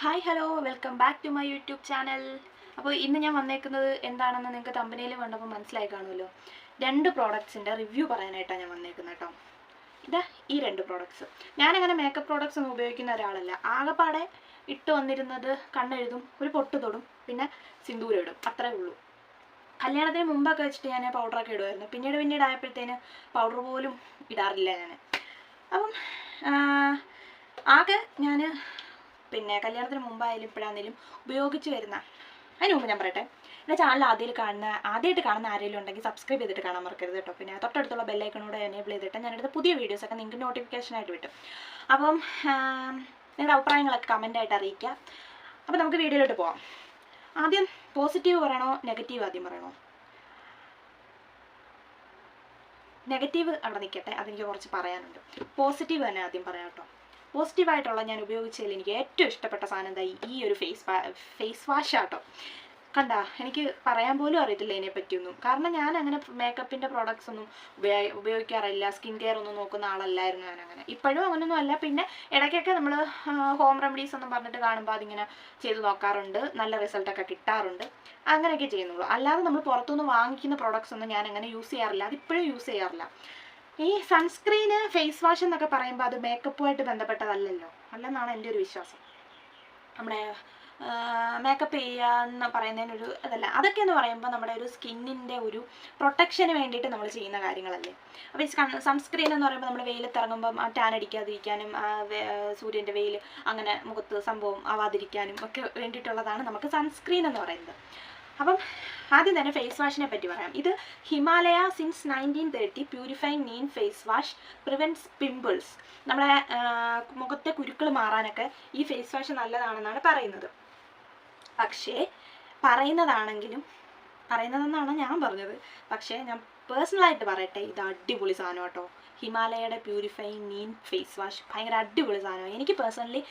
Hi hello welcome back to my YouTube channel അപ്പോൾ ഇന്ന് ഞാൻ വന്നേക്കുന്നത് എന്താണെന്ന് നിങ്ങൾക്ക് തമ്പനിയിൽ കണ്ടപ്പോൾ മനസ്സിലായി കാണുമല്ലോ. രണ്ട് പ്രോഡക്ട്സിന്റെ റിവ്യൂ പറയാനായിട്ടാണ് ഞാൻ വന്നേക്കുന്നത് കേട്ടോ. ഇതാ ഈ രണ്ട് പ്രോഡക്ട്സ് ഞാനങ്ങനെ മേക്കപ്പ് പ്രോഡക്ട്സ് ഒന്നും ഉപയോഗിക്കുന്ന ഒരാളല്ല. ആകെപ്പാടെ ഇട്ട് വന്നിരുന്നത് കണ്ണെഴുതും ഒരു പൊട്ട് തൊടും പിന്നെ സിന്ദൂരം ഇടും. അത്രേ ഉള്ളൂ. കല്യാണത്തിന് മുമ്പൊക്കെ വെച്ചിട്ട് ഞാൻ പൗഡറൊക്കെ ഇടുമായിരുന്നു. പിന്നീട് പിന്നീട് ആയപ്പോഴത്തേന് പൗഡർ പോലും ഇടാറില്ല ഞാൻ അപ്പം ആകെ ഞാൻ പിന്നെ കല്യാണത്തിന് മുമ്പായാലും ഇപ്പോഴാണെങ്കിലും ഉപയോഗിച്ച് വരുന്ന അതിന് മുമ്പ് ഞാൻ പറയട്ടെ. എന്റെ ചാനൽ ആദ്യം കാണുന്ന ആദ്യമായിട്ട് കാണുന്ന ആരെങ്കിലും ഉണ്ടെങ്കിൽ സബ്സ്ക്രൈബ് ചെയ്തിട്ട് കാണാൻ മറക്കരുത് കേട്ടോ പിന്നെ തൊട്ടടുത്തുള്ള ബെല്ലൈക്കണോട് എനേബിൾ ചെയ്തിട്ട് ഞാനെടുത്ത പുതിയ വീഡിയോസൊക്കെ നിങ്ങൾക്ക് നോട്ടിഫിക്കേഷനായിട്ട് കിട്ടും. അപ്പം നിങ്ങളുടെ അഭിപ്രായങ്ങളൊക്കെ കമന്റായിട്ട് അറിയിക്കുക. അപ്പം നമുക്ക് വീഡിയോയിലോട്ട് പോവാം. ആദ്യം പോസിറ്റീവ് പറയണോ നെഗറ്റീവ് ആദ്യം പറയണോ? നെഗറ്റീവ് അവിടെ നിൽക്കട്ടെ അതെനിക്ക് കുറച്ച് പറയാനുണ്ട്. പോസിറ്റീവ് തന്നെ ആദ്യം പറയാം കേട്ടോ പോസിറ്റീവായിട്ടുള്ള ഞാൻ ഉപയോഗിച്ചതിൽ എനിക്ക് ഏറ്റവും ഇഷ്ടപ്പെട്ട സാധനം എന്താ ഈ ഒരു ഫേസ് ഫേസ് വാഷ് ആട്ടോ. കണ്ട എനിക്ക് പറയാൻ പോലും അറിയത്തില്ല ഇതിനെ പറ്റിയൊന്നും കാരണം ഞാൻ അങ്ങനെ മേക്കപ്പിന്റെ പ്രോഡക്ട്സ് ഒന്നും ഉപയോഗ ഉപയോഗിക്കാറില്ല സ്കിൻ കെയർ ഒന്നും നോക്കുന്ന ആളല്ലായിരുന്നു ഞാൻ അങ്ങനെ ഇപ്പോഴും അങ്ങനെയൊന്നും അല്ല. പിന്നെ ഇടയ്ക്കൊക്കെ നമ്മൾ ഹോം റെമഡീസ് ഒന്നും പറഞ്ഞിട്ട് കാണുമ്പോൾ അതിങ്ങനെ ചെയ്ത് നോക്കാറുണ്ട്. നല്ല റിസൾട്ടൊക്കെ കിട്ടാറുണ്ട്. അങ്ങനെയൊക്കെ ചെയ്യുന്നുള്ളൂ. അല്ലാതെ നമ്മൾ പുറത്തുനിന്ന് വാങ്ങിക്കുന്ന പ്രോഡക്ട്സ് ഒന്നും ഞാൻ അങ്ങനെ യൂസ് ചെയ്യാറില്ല. അതിപ്പോഴും യൂസ് ചെയ്യാറില്ല. ഈ സൺസ്ക്രീന് ഫേസ് വാഷ് എന്നൊക്കെ പറയുമ്പോൾ അത് മേക്കപ്പുമായിട്ട് ബന്ധപ്പെട്ടതല്ലല്ലോ. അല്ലെന്നാണ് എന്റെ ഒരു വിശ്വാസം. നമ്മുടെ മേക്കപ്പ് ചെയ്യുക എന്ന് പറയുന്നതിനൊരു അതല്ല. അതൊക്കെ എന്ന് പറയുമ്പോൾ നമ്മുടെ ഒരു സ്കിന്നിന്റെ ഒരു പ്രൊട്ടക്ഷന് വേണ്ടിയിട്ട് നമ്മൾ ചെയ്യുന്ന കാര്യങ്ങളല്ലേ. അപ്പോൾ ഈ സൺസ്ക്രീൻ എന്ന് പറയുമ്പോൾ നമ്മൾ വെയിലത്തിറങ്ങുമ്പം ടാൻ അടിക്കാതിരിക്കാനും സൂര്യന്റെ വെയിൽ അങ്ങനെ മുഖത്ത് സംഭവം ആവാതിരിക്കാനും ഒക്കെ വേണ്ടിയിട്ടുള്ളതാണ് നമുക്ക് സൺസ്ക്രീൻ എന്ന് പറയുന്നത്. അപ്പം ആദ്യം തന്നെ ഫേസ് വാഷിനെ പറ്റി പറയാം. ഇത് Himalaya since nineteen thirty purifying neem face wash prevents pimples നമ്മളെ മുഖത്തെ കുരുക്കൾ മാറാനൊക്കെ ഈ ഫേസ് വാഷ് നല്ലതാണെന്നാണ് പറയുന്നത്. പക്ഷേ പറയുന്നതാണെങ്കിലും പറയുന്നതെന്നാണ് ഞാൻ പറഞ്ഞത്. പക്ഷേ ഞാൻ പേഴ്സണലായിട്ട് പറയട്ടെ ഇത് അടിപൊളി സാധനം കേട്ടോ. ഹിമാലയയുടെ പ്യൂരിഫൈങ് നീൻ ഫേസ് വാഷ് ഭയങ്കര അടിപൊളി സാധനമാണ്. എനിക്ക് പേഴ്സണലി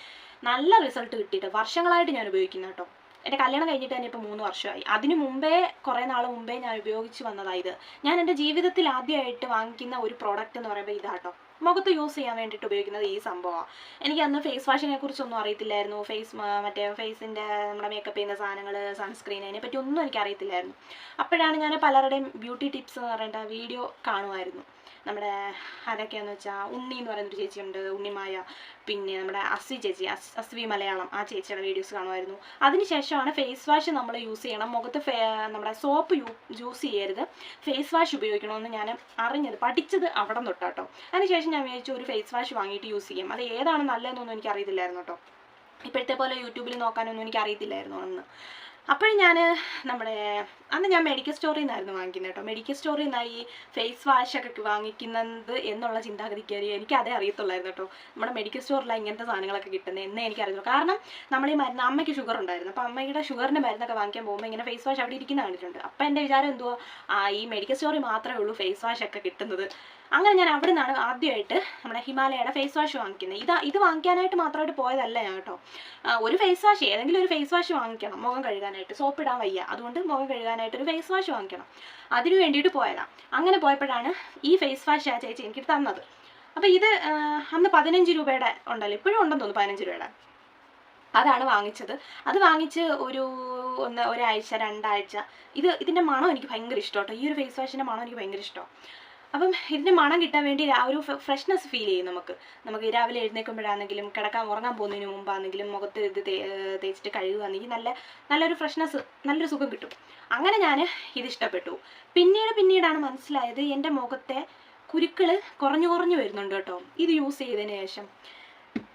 നല്ല റിസൾട്ട് കിട്ടിയിട്ട് വർഷങ്ങളായിട്ട് ഞാൻ ഉപയോഗിക്കുന്ന കേട്ടോ. എന്റെ കല്യാണം കഴിഞ്ഞിട്ട് തന്നെ ഇപ്പോൾ മൂന്ന് വർഷമായി. അതിനു മുമ്പേ കുറേ നാൾ മുമ്പേ ഞാൻ ഉപയോഗിച്ച് വന്നതായത് ഞാൻ എന്റെ ജീവിതത്തിൽ ആദ്യമായിട്ട് വാങ്ങിക്കുന്ന ഒരു പ്രോഡക്റ്റ് എന്ന് പറയുമ്പോൾ ഇതാട്ടോ. മുഖത്ത് യൂസ് ചെയ്യാൻ വേണ്ടിയിട്ട് ഉപയോഗിക്കുന്നത് ഈ സംഭവമാണ് എനിക്ക് അന്ന് ഫേസ് വാഷിനെ കുറിച്ചൊന്നും അറിയത്തില്ലായിരുന്നു. ഫേസ് മറ്റേ ഫേസിന്റെ നമ്മുടെ മേക്കപ്പ് ചെയ്യുന്ന സാധനങ്ങൾ സൺസ്ക്രീൻ അതിനെ പറ്റി ഒന്നും എനിക്ക് അറിയത്തില്ലായിരുന്നു. അപ്പോഴാണ് ഞാൻ പലരുടെയും ബ്യൂട്ടി ടിപ്സ് എന്ന് പറയേണ്ട വീഡിയോ കാണുമായിരുന്നു. നമ്മുടെ ആരൊക്കെയാന്ന് വെച്ചാൽ ഉണ്ണി എന്ന് പറയുന്നൊരു ചേച്ചിയുണ്ട് ഉണ്ണിമായ. പിന്നെ നമ്മുടെ അസ്വി ചേച്ചി അസ് അസ്വി മലയാളം ആ ചേച്ചിയുടെ വീഡിയോസ് കാണുമായിരുന്നു. അതിനുശേഷമാണ് ഫേസ് വാഷ് നമ്മൾ യൂസ് ചെയ്യണം. മുഖത്ത് നമ്മുടെ സോപ്പ് യൂസ് ചെയ്യരുത്. ഫേസ് വാഷ് ഉപയോഗിക്കണമെന്ന് ഞാൻ അറിഞ്ഞത് പഠിച്ചത് അവിടെ തൊട്ടാട്ടോ. അതിനുശേഷം ഞാൻ വിചാരിച്ചു ഒരു ഫേസ് വാഷ് വാങ്ങിയിട്ട് യൂസ് ചെയ്യാം. അത് ഏതാണ് നല്ലതെന്നൊന്നും എനിക്ക് അറിയത്തില്ലായിരുന്നു കേട്ടോ ഇപ്പോഴത്തെ പോലെ യൂട്യൂബിൽ നോക്കാനൊന്നും എനിക്ക് അറിയത്തില്ലായിരുന്നു അന്ന്. അപ്പോഴും ഞാൻ നമ്മുടെ അന്ന് ഞാൻ മെഡിക്കൽ സ്റ്റോറിൽ നിന്നായിരുന്നു വാങ്ങിക്കുന്നത് കേട്ടോ മെഡിക്കൽ സ്റ്റോറിൽ നിന്നായി ഈ ഫേസ് വാഷൊക്കെ വാങ്ങിക്കുന്നത് എന്നുള്ള ചിന്താഗതി കയറി എനിക്ക് അതേ അറിയത്തുള്ളായിരുന്നു കേട്ടോ നമ്മുടെ മെഡിക്കൽ സ്റ്റോറിലാണ് ഇങ്ങനത്തെ സാധനങ്ങളൊക്കെ കിട്ടുന്നത് എന്നേ അറിയുള്ളൂ കാരണം നമ്മൾ ഈ മരുന്ന് അമ്മയ്ക്ക് ഷുഗർ ഉണ്ടായിരുന്നു. അപ്പോൾ അമ്മയുടെ ഷുഗറിന്റെ മരുന്നൊക്കെ വാങ്ങിക്കാൻ പോകുമ്പോൾ ഇങ്ങനെ ഫേസ് വാഷ് അവിടെ ഇരിക്കുന്ന കണ്ടിട്ടുണ്ട്. അപ്പോൾ എന്റെ വിചാരം എന്തുവാ? ആ ഈ മെഡിക്കൽ സ്റ്റോറിൽ മാത്രമേ ഉള്ളൂ ഫേസ് വാഷ് ഒക്കെ കിട്ടുന്നത്. അങ്ങനെ ഞാൻ അവിടെ നിന്നാണ് ആദ്യമായിട്ട് നമ്മുടെ ഹിമാലയയുടെ ഫേസ് വാഷ് വാങ്ങിക്കുന്നത് ഇത് ഇത് വാങ്ങിക്കാനായിട്ട് മാത്രമായിട്ട് പോയതല്ല ഞാൻ കേട്ടോ ഒരു ഫേസ് വാഷ് ഏതെങ്കിലും ഒരു ഫേസ് വാഷ് വാങ്ങിക്കണം. മുഖം കഴുകാനായിട്ട്. സോപ്പ് ഇടാൻ വയ്യ. അതുകൊണ്ട് മുഖം കഴുകാനായിട്ട് ഒരു ഫേസ് വാഷ് വാങ്ങിക്കണം. അതിനു വേണ്ടിയിട്ട് പോയതാണ് അങ്ങനെ പോയപ്പോഴാണ് ഈ ഫേസ് വാഷ് ആ ചേച്ചി എനിക്ക് തന്നത്. അപ്പോൾ ഇത് അന്ന് പതിനഞ്ച് രൂപയുടെ ഉണ്ടല്ലോ. ഇപ്പോഴും ഉണ്ടെന്ന് തോന്നുന്നു പതിനഞ്ച് രൂപയുടെ. അതാണ് വാങ്ങിച്ചത്. അത് വാങ്ങിച്ച് ഒരു ഒന്ന് ഒരാഴ്ച രണ്ടാഴ്ച. ഇത് ഇതിന്റെ മണം എനിക്ക് ഭയങ്കര ഇഷ്ടം കേട്ടോ. ഈ ഒരു ഫേസ് വാഷിന്റെ മണം എനിക്ക് ഭയങ്കര ഇഷ്ടം. അപ്പം ഇതിന്റെ മണം കിട്ടാൻ വേണ്ടി ആ ഒരു ഫ്രഷ്നെസ് ഫീൽ ചെയ്യും നമുക്ക്. നമുക്ക് രാവിലെ എഴുന്നേൽക്കുമ്പോഴാണെങ്കിലും കിടക്കാൻ ഉറങ്ങാൻ പോകുന്നതിന് മുമ്പാണെങ്കിലും മുഖത്ത് ഇത് തേച്ചിട്ട് കഴുകുകയാണെങ്കിൽ നല്ല നല്ലൊരു ഫ്രഷ്നെസ് നല്ലൊരു സുഖം കിട്ടും. അങ്ങനെ ഞാൻ ഇത് ഇഷ്ടപ്പെട്ടു. പിന്നീട് പിന്നീടാണ് മനസ്സിലായത് എന്റെ മുഖത്തെ കുരുക്കൾ കുറഞ്ഞു കുറഞ്ഞു വരുന്നുണ്ട് കേട്ടോ. ഇത് യൂസ് ചെയ്തതിന് ശേഷം.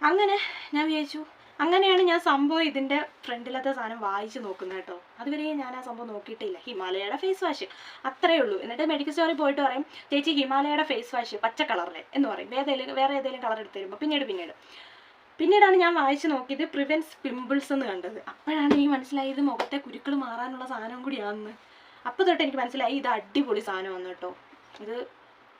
അങ്ങനെ ഞാൻ വിചാരിച്ചു അങ്ങനെയാണ് ഞാൻ സംഭവം ഇതിന്റെ ഫ്രണ്ടിലത്തെ സാധനം വായിച്ച് നോക്കുന്നത് കേട്ടോ. അതുവരെ ഞാൻ ആ സംഭവം നോക്കിയിട്ടില്ല. ഹിമാലയയുടെ ഫേസ് വാഷ് അത്രേ ഉള്ളൂ. എന്നിട്ട് മെഡിക്കൽ സ്റ്റോറിൽ പോയിട്ട് പറയും ചേച്ചി ഹിമാലയയുടെ ഫേസ് വാഷ് പച്ച കളറിലെ എന്ന് പറയും. ഏതെങ്കിലും വേറെ ഏതെങ്കിലും കളർ എടുത്ത് തരുമ്പോൾ പിന്നീട് പിന്നീട്. പിന്നീടാണ് ഞാൻ വായിച്ച് നോക്കിയത് പ്രിവെൻസ് പിമ്പിൾസ് എന്ന് കണ്ടത്. അപ്പോഴാണ് എനിക്ക് മനസ്സിലായത് മുഖത്തെ കുരുക്കൾ മാറാനുള്ള സാധനം കൂടിയാണെന്ന് അപ്പോൾ തൊട്ട് എനിക്ക് മനസ്സിലായി ഇത് അടിപൊളി സാധനം സാധനമാണ് കേട്ടോ. ഇത്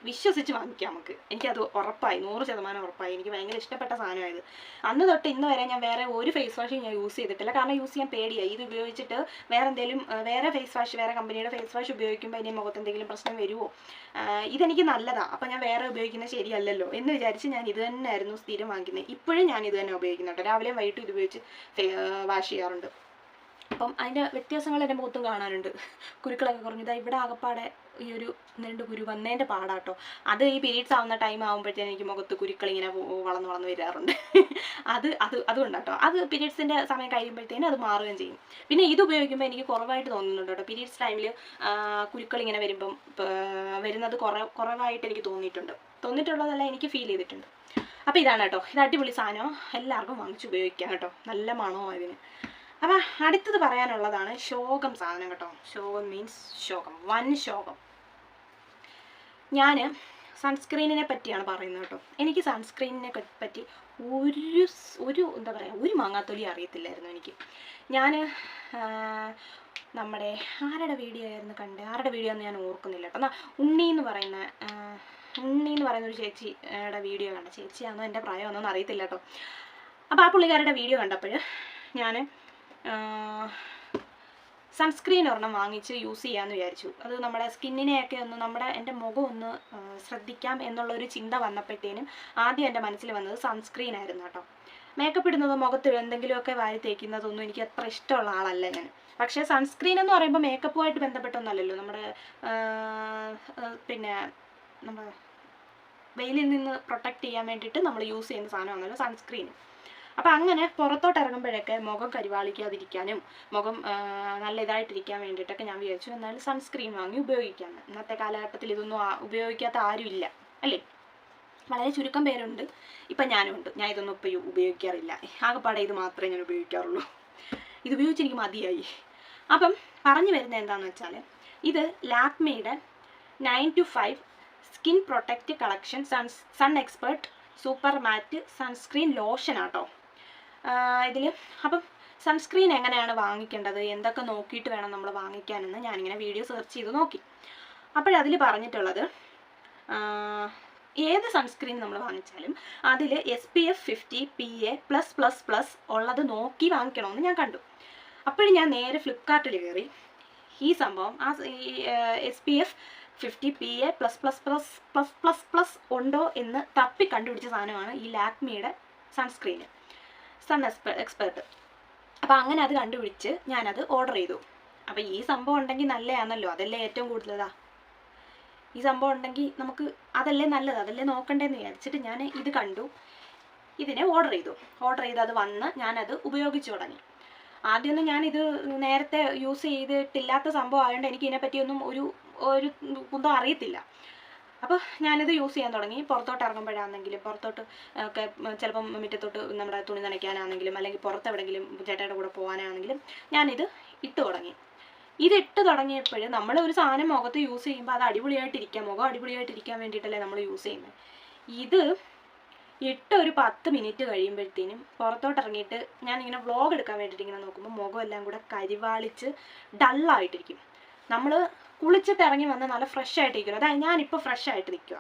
വിശ്വസിച്ച് വാങ്ങിക്കാം നമുക്ക്. എനിക്കത് ഉറപ്പായി നൂറ് ശതമാനം ഉറപ്പായി. എനിക്ക് ഭയങ്കര ഇഷ്ടപ്പെട്ട സാധനമായത്. അന്ന് തൊട്ട് ഇന്ന് വരെ ഞാൻ വേറെ ഒരു ഫേസ് വാഷും ഞാൻ യൂസ് ചെയ്തിട്ടില്ല. കാരണം യൂസ് ചെയ്യാൻ പേടിയായി. ഇത് ഉപയോഗിച്ചിട്ട് വേറെ എന്തെങ്കിലും വേറെ ഫേസ് വാഷ് വേറെ കമ്പനിയുടെ ഫേസ് വാഷ് ഉപയോഗിക്കുമ്പോൾ എന്റെ മുഖത്ത് എന്തെങ്കിലും പ്രശ്നം വരുമോ ഇതെനിക്ക് നല്ലതാണ് അപ്പം ഞാൻ വേറെ ഉപയോഗിക്കുന്നത് ശരിയല്ലല്ലോ എന്ന് വിചാരിച്ച് ഞാൻ ഇത് തന്നെയായിരുന്നു സ്ഥിരം വാങ്ങിക്കുന്നത്. ഇപ്പോഴും ഞാൻ ഇത് തന്നെ ഉപയോഗിക്കുന്നുണ്ട്. രാവിലെയും വൈകിട്ടും ഇത് ഉപയോഗിച്ച് വാഷ് ചെയ്യാറുണ്ട്. അപ്പം അതിന്റെ വ്യത്യാസങ്ങൾ എന്റെ മുഖത്തും കാണാനുണ്ട്. കുരുക്കളൊക്കെ കുറഞ്ഞത് ഇവിടെ ആകപ്പാടെ ഈ ഒരു രണ്ട് കുരു വന്നതിന്റെ പാടാട്ടോ. അത് ഈ പീരീഡ്സ് ആവുന്ന ടൈം ആകുമ്പോഴത്തേനും എനിക്ക് മുഖത്ത് കുരുക്കൾ ഇങ്ങനെ വളർന്നു വളർന്ന് വരാറുണ്ട്. അത് അത് അതുകൊണ്ടാട്ടോ. അത് പീരീഡ്സിന്റെ സമയം കഴിയുമ്പോഴത്തേനും അത് മാറുകയും ചെയ്യും. പിന്നെ ഇത് ഉപയോഗിക്കുമ്പോൾ എനിക്ക് കുറവായിട്ട് തോന്നുന്നുണ്ട് കേട്ടോ. പീരീഡ്സ് ടൈമിൽ കുരുക്കൾ ഇങ്ങനെ വരുമ്പം വരുന്നത് കുറ കുറവായിട്ട് എനിക്ക് തോന്നിയിട്ടുണ്ട്. തോന്നിയിട്ടുള്ളതല്ല എനിക്ക് ഫീൽ ചെയ്തിട്ടുണ്ട്. അപ്പോൾ ഇതാണ് കേട്ടോ. ഇത് അടിപൊളി സാധനം എല്ലാവർക്കും വാങ്ങിച്ച് ഉപയോഗിക്കാം കേട്ടോ. നല്ല മണമോ ഇതിന്. അപ്പം അടുത്തത് പറയാനുള്ളതാണ് ശോകം സാധനം കേട്ടോ. ശോകം മീൻസ് ശോകം. വൻ ശോകം. ഞാൻ സൺസ്ക്രീനിനെ പറ്റിയാണ് പറയുന്നത് കേട്ടോ. എനിക്ക് സൺസ്ക്രീനിനെ പറ്റി ഒരു ഒരു എന്താ പറയുക ഒരു മാങ്ങാത്തൊലി അറിയത്തില്ലായിരുന്നു എനിക്ക്. ഞാൻ നമ്മുടെ ആരുടെ വീഡിയോ ആയിരുന്നു കണ്ടത് ആരുടെ വീഡിയോ എന്ന് ഞാൻ ഓർക്കുന്നില്ല കേട്ടോ. എന്നാൽ ഉണ്ണി എന്ന് പറയുന്ന ഉണ്ണി എന്ന് പറയുന്ന ഒരു ചേച്ചിയുടെ വീഡിയോ കണ്ട. ചേച്ചിയാണോ? എന്റെ പ്രായമൊന്നും അറിയത്തില്ല കേട്ടോ. അപ്പോൾ ആ പുള്ളിക്കാരുടെ വീഡിയോ കണ്ടപ്പോൾ ഞാൻ സൺസ്ക്രീൻ ഒരെണ്ണം വാങ്ങിച്ച് യൂസ് ചെയ്യാമെന്ന് വിചാരിച്ചു. അത് നമ്മുടെ സ്കിന്നിനെയൊക്കെ ഒന്ന് നമ്മുടെ എന്റെ മുഖം ഒന്ന് ശ്രദ്ധിക്കാം എന്നുള്ളൊരു ചിന്ത വന്നപ്പോഴത്തേനും ആദ്യം എന്റെ മനസ്സിൽ വന്നത് സൺസ്ക്രീൻ ആയിരുന്നു കേട്ടോ. മേക്കപ്പ് ഇടുന്നത് മുഖത്ത് എന്തെങ്കിലുമൊക്കെ വാരി തേക്കുന്നതൊന്നും എനിക്ക് അത്ര ഇഷ്ടമുള്ള ആളല്ല ഞാൻ. പക്ഷേ സൺസ്ക്രീൻ എന്ന് പറയുമ്പോൾ മേക്കപ്പുമായിട്ട് ബന്ധപ്പെട്ടൊന്നല്ലല്ലോ. നമ്മുടെ പിന്നെ നമ്മുടെ വെയിലിൽ നിന്ന് പ്രൊട്ടക്റ്റ് ചെയ്യാൻ വേണ്ടിയിട്ട് നമ്മൾ യൂസ് ചെയ്യുന്ന സാധനമാണല്ലോ സൺസ്ക്രീൻ അപ്പം അങ്ങനെ പുറത്തോട്ട് ഇറങ്ങുമ്പോഴൊക്കെ മുഖം കരിവാളിക്കാതിരിക്കാനും മുഖം നല്ല ഇതായിട്ടിരിക്കാൻ വേണ്ടിയിട്ടൊക്കെ ഞാൻ വിചാരിച്ചു. എന്നാലും സൺസ്ക്രീൻ വാങ്ങി ഉപയോഗിക്കാമെന്ന് ഇന്നത്തെ കാലഘട്ടത്തിൽ ഇതൊന്നും ഉപയോഗിക്കാത്ത ആരുമില്ല. അല്ലേ? വളരെ ചുരുക്കം പേരുണ്ട്. ഇപ്പം ഞാനും ഉണ്ട് ഞാൻ ഇതൊന്നും ഇപ്പം ഉപയോഗിക്കാറില്ല. ആകെപ്പാടെ ഇത് മാത്രമേ ഞാൻ ഉപയോഗിക്കാറുള്ളൂ. ഇത് ഉപയോഗിച്ച് എനിക്ക് മതിയായി. അപ്പം പറഞ്ഞു വരുന്നത് എന്താണെന്ന് വെച്ചാൽ ഇത് ലാക്മിയുടെ nine to five skin protect collection sun sun expert super matte sunscreen lotion ആട്ടോ. ഇതിൽ അപ്പം സൺസ്ക്രീൻ എങ്ങനെയാണ് വാങ്ങിക്കേണ്ടത്? എന്തൊക്കെ നോക്കിയിട്ട് വേണം നമ്മൾ വാങ്ങിക്കാനെന്ന് ഞാനിങ്ങനെ വീഡിയോ സെർച്ച് ചെയ്ത് നോക്കി. അപ്പോഴതിൽ പറഞ്ഞിട്ടുള്ളത് ഏത് സൺസ്ക്രീൻ നമ്മൾ വാങ്ങിച്ചാലും അതിൽ S P F fifty P A plus plus plus ഉള്ളത് നോക്കി വാങ്ങിക്കണമെന്ന് ഞാൻ കണ്ടു. അപ്പോഴും ഞാൻ നേരെ ഫ്ലിപ്കാർട്ടിൽ കയറി ഈ സംഭവം ആ S P F fifty P A plus plus plus plus plus plus ഉണ്ടോ എന്ന് തപ്പി കണ്ടുപിടിച്ച സാധനമാണ് ഈ ലാക്മിയുടെ സൺസ്ക്രീൻ സൺ എക്സ്പെ എക്സ്പെർട്ട് അപ്പോൾ അങ്ങനെ അത് കണ്ടുപിടിച്ച് ഞാനത് ഓർഡർ ചെയ്തു അപ്പോൾ ഈ സംഭവം ഉണ്ടെങ്കിൽ നല്ലതാണല്ലോ അതല്ലേ ഏറ്റവും കൂടുതലാ ഈ സംഭവം ഉണ്ടെങ്കിൽ നമുക്ക് അതല്ലേ നല്ലത് അതല്ലേ നോക്കണ്ടേന്ന് വിചാരിച്ചിട്ട് ഞാൻ ഇത് കണ്ടു ഇതിനെ ഓർഡർ ചെയ്തു ഓർഡർ ചെയ്ത് അത് വന്ന് ഞാനത് ഉപയോഗിച്ചു തുടങ്ങി ആദ്യമൊന്നും ഇത് നേരത്തെ യൂസ് ചെയ്തിട്ടില്ലാത്ത സംഭവം ആയതുകൊണ്ട് എനിക്ക് ഇതിനെപ്പറ്റിയൊന്നും ഒരു ഒരു കുന്തം അറിയത്തില്ല അപ്പോൾ ഞാനിത് യൂസ് ചെയ്യാൻ തുടങ്ങി. പുറത്തോട്ട് ഇറങ്ങുമ്പോഴാണെങ്കിലും പുറത്തോട്ട് ഒക്കെ ചിലപ്പം മുറ്റത്തോട്ട് നമ്മുടെ തുണി നനയ്ക്കാനാണെങ്കിലും അല്ലെങ്കിൽ പുറത്ത് എവിടെങ്കിലും ചേട്ടയുടെ കൂടെ പോകാനാണെങ്കിലും ഞാനിത് ഇട്ട് തുടങ്ങി. ഇത് ഇട്ട് തുടങ്ങിയപ്പോൾ നമ്മൾ ഒരു സാധനം മുഖത്ത് യൂസ് ചെയ്യുമ്പോൾ അത് അടിപൊളിയായിട്ടിരിക്കാം. മുഖം അടിപൊളിയായിട്ടിരിക്കാൻ വേണ്ടിയിട്ടല്ലേ നമ്മൾ യൂസ് ചെയ്യുന്നത് ഇത് ഇട്ട് ഒരു പത്ത് മിനിറ്റ് കഴിയുമ്പോഴത്തേനും പുറത്തോട്ട് ഇറങ്ങിയിട്ട് ഇങ്ങനെ വ്ളോഗ് എടുക്കാൻ വേണ്ടിയിട്ട് ഇങ്ങനെ നോക്കുമ്പോൾ മുഖം എല്ലാം കൂടെ കരിവാളിച്ച് ഡള്ളായിട്ടിരിക്കും നമ്മൾ കുളിച്ചിട്ട് ഇറങ്ങി വന്ന് നല്ല ഫ്രഷ് ആയിട്ട് ആയിട്ടിരിക്കും അതായത് ഞാനിപ്പോൾ ഫ്രഷ് ആയിട്ട് നിൽക്കുക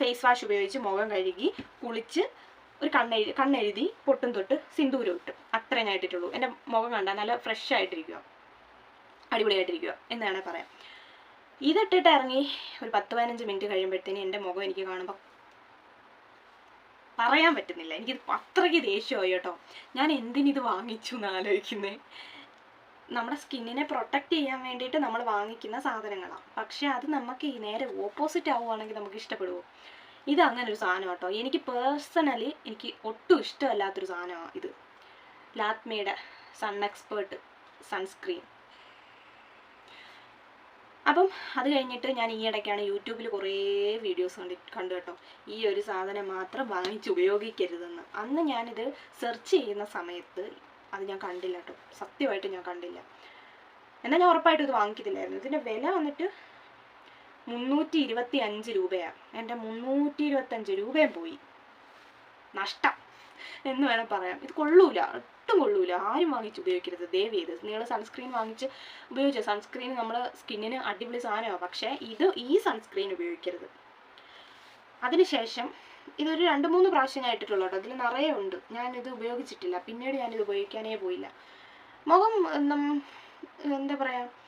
ഫേസ് വാഷ് ഉപയോഗിച്ച് മുഖം കഴുകി കുളിച്ച് ഒരു കണ്ണെഴു കണ്ണെഴുതി പൊട്ടും തൊട്ട് സിന്ദൂരം ഇട്ട്. അത്രേ ഞാൻ ഇട്ടിട്ടുള്ളൂ എന്റെ മുഖം കണ്ടാൽ നല്ല ഫ്രഷ് ആയിട്ടിരിക്കുക അടിപൊളിയായിട്ടിരിക്കുക എന്ന് വേണേൽ പറയാം. ഇതിട്ടിട്ട് ഇറങ്ങി ഒരു പത്ത് പതിനഞ്ച് മിനിറ്റ് കഴിയുമ്പോഴത്തേന് എന്റെ മുഖം എനിക്ക് കാണുമ്പോൾ പറയാൻ പറ്റുന്നില്ല. എനിക്ക് അത്രയ്ക്ക് ദേഷ്യമായി കേട്ടോ. ഞാൻ എന്തിനിത് വാങ്ങിച്ചു എന്ന് നമ്മുടെ സ്കിന്നിനെ പ്രൊട്ടക്റ്റ് ചെയ്യാൻ വേണ്ടിയിട്ട് നമ്മൾ വാങ്ങിക്കുന്ന സാധനങ്ങളാണ് പക്ഷേ അത് നമുക്ക് ഈ നേരെ ഓപ്പോസിറ്റ് ആവുകയാണെങ്കിൽ നമുക്ക് ഇഷ്ടപ്പെടുമോ ഇത് അങ്ങനെ ഒരു സാധനം കേട്ടോ എനിക്ക് പേഴ്സണലി എനിക്ക് ഒട്ടും ഇഷ്ടമല്ലാത്തൊരു സാധനമാണ് ഇത്. ലാത്മയുടെ സൺ എക്സ്പേർട്ട് സൺസ്ക്രീൻ അപ്പം അത് കഴിഞ്ഞിട്ട് ഞാൻ ഈ ഇടയ്ക്കാണ് യൂട്യൂബിൽ കുറേ വീഡിയോസ് കണ്ടി കണ്ടു കേട്ടോ. ഈ ഒരു സാധനം മാത്രം വാങ്ങിച്ച് ഉപയോഗിക്കരുതെന്ന്. അന്ന് ഞാനിത് സെർച്ച് ചെയ്യുന്ന സമയത്ത് അത് ഞാൻ കണ്ടില്ല കേട്ടോ. സത്യമായിട്ട് ഞാൻ കണ്ടില്ല. എന്നാൽ ഞാൻ ഉറപ്പായിട്ടും ഇത് വാങ്ങിക്കത്തില്ലായിരുന്നു. ഇതിന്റെ വില വന്നിട്ട് മുന്നൂറ്റി ഇരുപത്തി അഞ്ച് രൂപയാണ് എന്റെ മുന്നൂറ്റി ഇരുപത്തഞ്ച് രൂപയും പോയി. നഷ്ടം എന്ന് വേണം പറയാം ഇത് കൊള്ളൂല. ഒട്ടും കൊള്ളൂല. ആരും വാങ്ങിച്ച് ഉപയോഗിക്കരുത്. ദയവ് ചെയ്ത്. നിങ്ങൾ സൺസ്ക്രീൻ വാങ്ങിച്ച് ഉപയോഗിച്ച? സൺസ്ക്രീൻ നമ്മൾ സ്കിന്നിന് അടിപൊളി സാധനമാണ് പക്ഷേ ഇത് ഈ സൺസ്ക്രീൻ ഉപയോഗിക്കരുത്. അതിനുശേഷം ഇതൊരു രണ്ട് മൂന്ന് പ്രാവശ്യം ഞാൻ ഇട്ടിട്ടുള്ളൂ കേട്ടോ. ഇതിൽ നിറയെ ഉണ്ട്. ഞാനിത് ഉപയോഗിച്ചിട്ടില്ല. പിന്നീട് ഞാനിത് ഉപയോഗിക്കാനേ പോയില്ല. മുഖം എന്താ പറയുക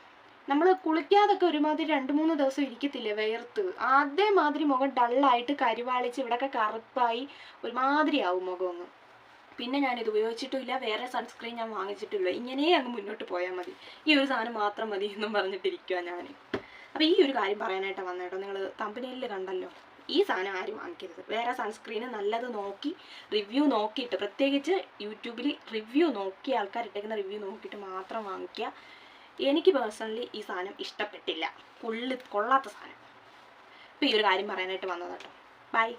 നമ്മൾ കുളിക്കാതൊക്കെ ഒരുമാതിരി രണ്ട് മൂന്ന് ദിവസം ഇരിക്കത്തില്ലേ വേർത്ത്. അതേമാതിരി മുഖം ഡള്ളായിട്ട് കരിവാളിച്ച് ഇവിടെയൊക്കെ കറുപ്പായി ഒരുമാതിരി ആവും മുഖം ഒന്ന് പിന്നെ ഞാനിത് ഉപയോഗിച്ചിട്ടുമില്ല. വേറെ സൺസ്ക്രീൻ ഞാൻ വാങ്ങിച്ചിട്ടില്ല ഇങ്ങനെ അങ്ങ് മുന്നോട്ട് പോയാൽ മതി. ഈ ഒരു സാധനം മാത്രം മതി എന്നും പറഞ്ഞിട്ടിരിക്കുക ഞാൻ അപ്പോൾ ഈ ഒരു കാര്യം പറയാനായിട്ടാണ് വന്നേട്ടോ നിങ്ങൾ തമ്പനിയിൽ കണ്ടല്ലോ. ഈ സാധനം ആരും വാങ്ങിക്കരുത്. വേറെ സൺസ്ക്രീന് നല്ലത് നോക്കി റിവ്യൂ നോക്കിയിട്ട് പ്രത്യേകിച്ച് യൂട്യൂബിൽ റിവ്യൂ നോക്കി ആൾക്കാർ ഇട്ടേക്കുന്ന റിവ്യൂ നോക്കിയിട്ട് മാത്രം വാങ്ങിക്കുക. എനിക്ക് പേഴ്സണലി ഈ സാധനം ഇഷ്ടപ്പെട്ടില്ല. കൊള്ളി കൊള്ളാത്ത സാധനം. അപ്പോൾ ഈ ഒരു കാര്യം പറയാനായിട്ട് വന്നതാട്ടോ. ബൈ